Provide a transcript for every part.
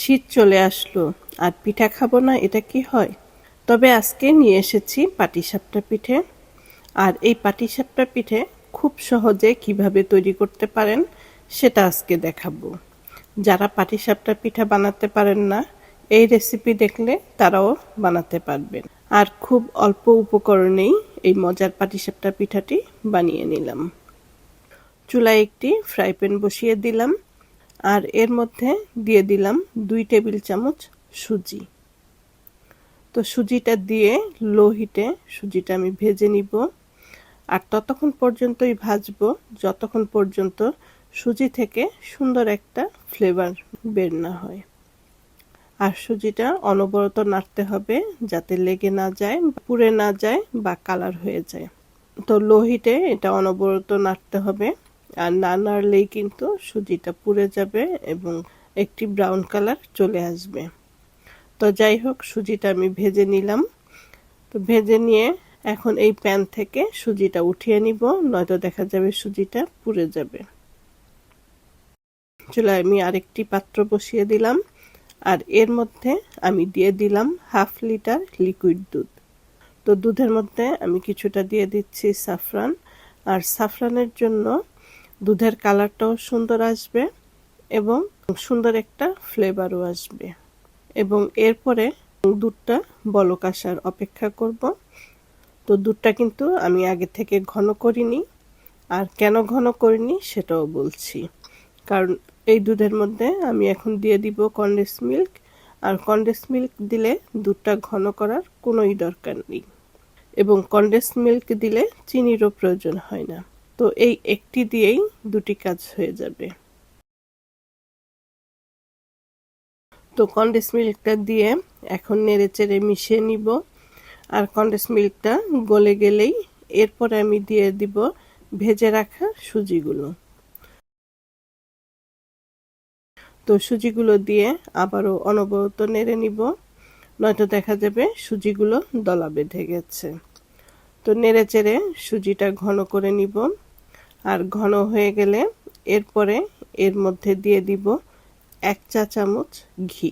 শীত চলে আসলো। আর পিঠা খাব না, এটা কি হয়? তবে আজকে নিয়ে এসেছি পাটিসাপটা পিঠে। আর এই পাটিসাপটা পিঠে খুব সহজে কীভাবে তৈরি করতে পারেন, সেটা আজকে দেখাবো। যারা পাটিসাপটা পিঠা বানাতে পারেন না, এই রেসিপি দেখলে তারাও বানাতে পারবেন। আর খুব অল্প উপকরণেই এই মজার পাটিসাপটা পিঠাটি বানিয়ে নিলাম। চুলায় একটি ফ্রাই প্যান বসিয়ে দিলাম। আর এর মধ্যে দিয়ে দিলাম দুই টেবিল চামচ সুজি। তো সুজিটা দিয়ে লো হিটে সুজিটা আমি ভেজে নিব আর ততক্ষণ পর্যন্তই ভাজবো, যতক্ষণ পর্যন্ত সুজি থেকে সুন্দর একটা ফ্লেভার বের না হয়। আর সুজিটা অনবরত নাড়তে হবে যাতে লেগে না যায় পুড়ে না যায় বা কালার হয়ে যায়। তো লো হিটে এটা অনবরত নাড়তে হবে। আর না নাড়লেই কিন্তু সুজিটা পুড়ে যাবে এবং একটি ব্রাউন কালার চলে আসবে। তো যাই হোক, সুজিটা আমি ভেজে নিলাম। তো ভেজে নিয়ে এখন এই প্যান থেকে সুজিটা উঠিয়ে নিব, নয়তো দেখা যাবে সুজিটা পুড়ে যাবে। চুলায় আমি আরেকটি পাত্র বসিয়ে দিলাম আর এর মধ্যে আমি দিয়ে দিলাম হাফ লিটার লিকুইড দুধ। তো দুধের মধ্যে আমি কিছুটা দিয়ে দিচ্ছি সাফরান। আর সাফরানের জন্য দুধের কালারটাও সুন্দর আসবে এবং সুন্দর একটা ফ্লেভারও আসবে। এবং এরপরে দুধটা বলক আসার অপেক্ষা করব। তো দুধটা কিন্তু আমি আগে থেকে ঘন করিনি। আর কেন ঘন করিনি সেটাও বলছি। কারণ এই দুধের মধ্যে আমি এখন দিয়ে দিব কন্ডেন্স মিল্ক আর কন্ডেন্স মিল্ক দিলে দুধটা ঘন করার কোনোই দরকার নেই। এবং কন্ডেন্স মিল্ক দিলে চিনিরও প্রয়োজন হয় না। তো এই একটি দিয়েই দুটি কাজ হয়ে যাবে। তো কন্ডেন্স মিল্কটা দিয়ে এখন নেড়ে চেড়ে মিশিয়ে নিব। আর কন্ডেন্স মিল্কটা গলে গেলেই এরপরে আমি দিয়ে দিব ভেজে রাখা সুজিগুলো। তো সুজিগুলো দিয়ে আবারও অনবরত নেড়ে নিব, নয়তো দেখা যাবে সুজিগুলো দলা বেঁধে গেছে। তো নেড়ে চেড়ে সুজিটা ঘন করে নিব। আর ঘন হয়ে গেলে এরপরে এর মধ্যে দিয়ে দিব এক চা চামচ ঘি।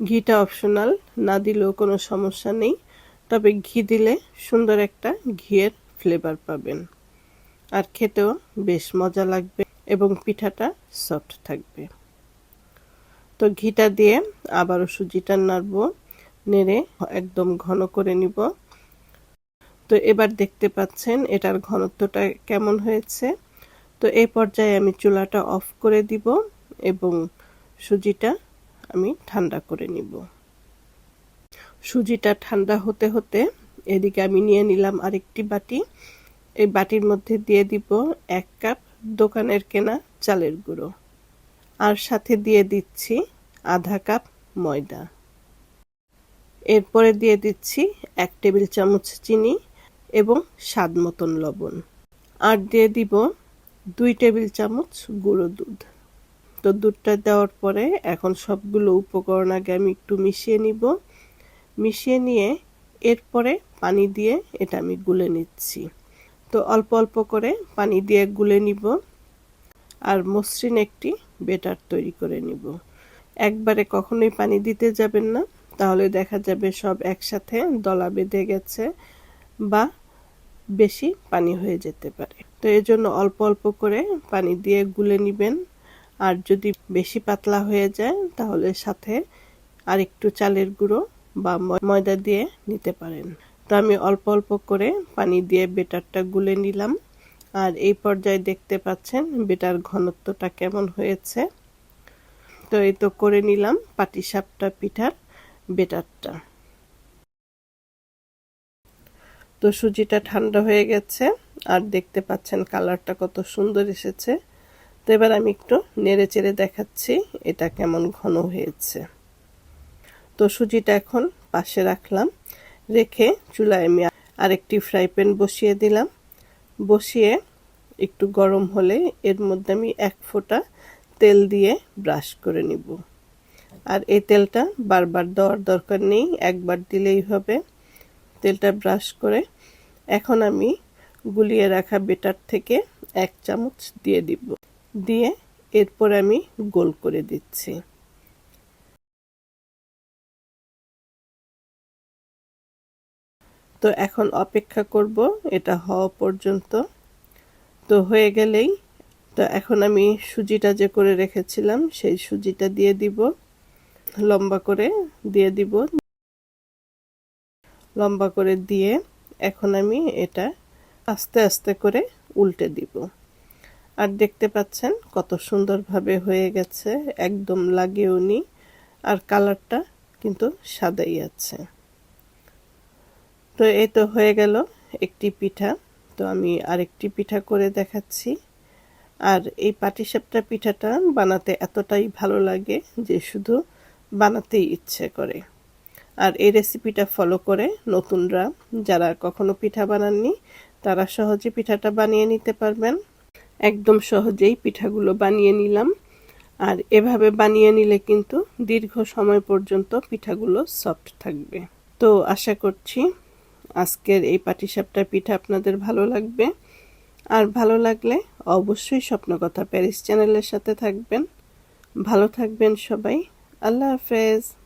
ঘিটা অপশনাল, না দিলেও কোনো সমস্যা নেই, তবে ঘি দিলে সুন্দর একটা ঘিয়ের ফ্লেভার পাবেন। আর খেতেও বেশ মজা লাগবে এবং পিঠাটা সফট থাকবে। তো ঘিটা দিয়ে আবারও সুজিটা নাড়ব, নেড়ে একদম ঘন করে নিব। তো এবার দেখতে পাচ্ছেন এটার ঘনত্বটা কেমন হয়েছে। তো এই পর্যায়ে আমি চুলাটা অফ করে দিব এবং সুজিটা আমি ঠান্ডা করে নিব। সুজিটা ঠান্ডা হতে হতে এদিকে আমি নিয়ে নিলাম আরেকটি বাটি। এই বাটির মধ্যে দিয়ে দিব এক কাপ দোকানের কেনা চালের গুঁড়ো। আর সাথে দিয়ে দিচ্ছি আধা কাপ ময়দা। এরপরে দিয়ে দিচ্ছি এক টেবিল চামচ চিনি। এবং স্বাদ মতন লবণ। আর দিয়ে দিব দুই টেবিল চামচ গুঁড়ো দুধ। তো দুধটা দেওয়ার পরে এখন সবগুলো উপকরণ আগে আমি একটু মিশিয়ে নিব। মিশিয়ে নিয়ে এরপরে পানি দিয়ে এটা আমি গুলে নিচ্ছি। তো অল্প অল্প করে পানি দিয়ে গুলে নিব আর মসৃণ একটি বেটার তৈরি করে নিব। একবারে কখনোই পানি দিতে যাবেন না, তাহলে দেখা যাবে সব একসাথে দলা বেঁধে গেছে বা বেশি পানি হয়ে যেতে পারে। তো এর জন্য অল্প অল্প করে পানি দিয়ে গুলে নিবেন। আর যদি বেশি পাতলা হয়ে যায়, তাহলে সাথে আর একটু চালের গুঁড়ো বা ময়দা দিয়ে নিতে পারেন। তো আমি অল্প অল্প করে পানি দিয়ে বেটারটা গুলে নিলাম। আর এই পর্যায়ে দেখতে পাচ্ছেন বেটার ঘনত্বটা কেমন হয়েছে। তো এই তো করে নিলাম পাটিসাপটা, পিঠার বেটারটা। তো সুজিটা ঠান্ডা হয়ে গেছে, আর দেখতে পাচ্ছেন কালারটা কত সুন্দর এসেছে। তো এবার আমি একটু নেড়ে চেড়ে দেখাচ্ছি এটা কেমন ঘন হয়েছে। তো সুজিটা এখন পাশে রাখলাম, রেখে চুলায় আমি আরেকটি ফ্রাই প্যান বসিয়ে দিলাম। বসিয়ে একটু গরম হলে এর মধ্যে আমি এক ফোঁটা তেল দিয়ে ব্রাশ করে নিব। আর এই তেলটা বারবার দেওয়ার দরকার নেই, একবার দিলেই হবে। তেলটা ব্রাশ করে এখন আমি গুলিয়ে রাখা বেটার থেকে এক চামচ দিয়ে দিব। দিয়ে এরপর আমি গোল করে দিচ্ছি। তো এখন অপেক্ষা করব, এটা হওয়া পর্যন্ত। তো হয়ে গেলেই, তো এখন আমি সুজিটা যে করে রেখেছিলাম, সেই সুজিটা দিয়ে দিব। লম্বা করে দিয়ে দিব। লম্বা করে দিয়ে এখন আমি এটা আস্তে আস্তে করে উল্টে দিব। আর দেখতে পাচ্ছেন কত সুন্দরভাবে হয়ে গেছে, একদম লাগেও নি, আর কালারটা কিন্তু সাদাই আছে। তো এই তো হয়ে গেল একটি পিঠা। তো আমি আরেকটি পিঠা করে দেখাচ্ছি। আর এই পাটিসাপটা পিঠাটা বানাতে এতটাই ভালো লাগে যে শুধু বানাতেই ইচ্ছে করে। আর এই রেসিপিটা ফলো করে নতুনরা যারা কখনো পিঠা বানাননি, তারা সহজে পিঠাটা বানিয়ে নিতে পারবেন। একদম সহজেই পিঠাগুলো বানিয়ে নিলাম। আর এভাবে বানিয়ে নিলে কিন্তু দীর্ঘ সময় পর্যন্ত পিঠাগুলো সফট থাকবে। তো আশা করছি আজকের এই পাটিসাপটা পিঠা আপনাদের ভালো লাগবে। আর ভালো লাগলে অবশ্যই স্বপ্নকথা প্যারিস চ্যানেলের সাথে থাকবেন। ভালো থাকবেন সবাই। আল্লাহ হাফেজ।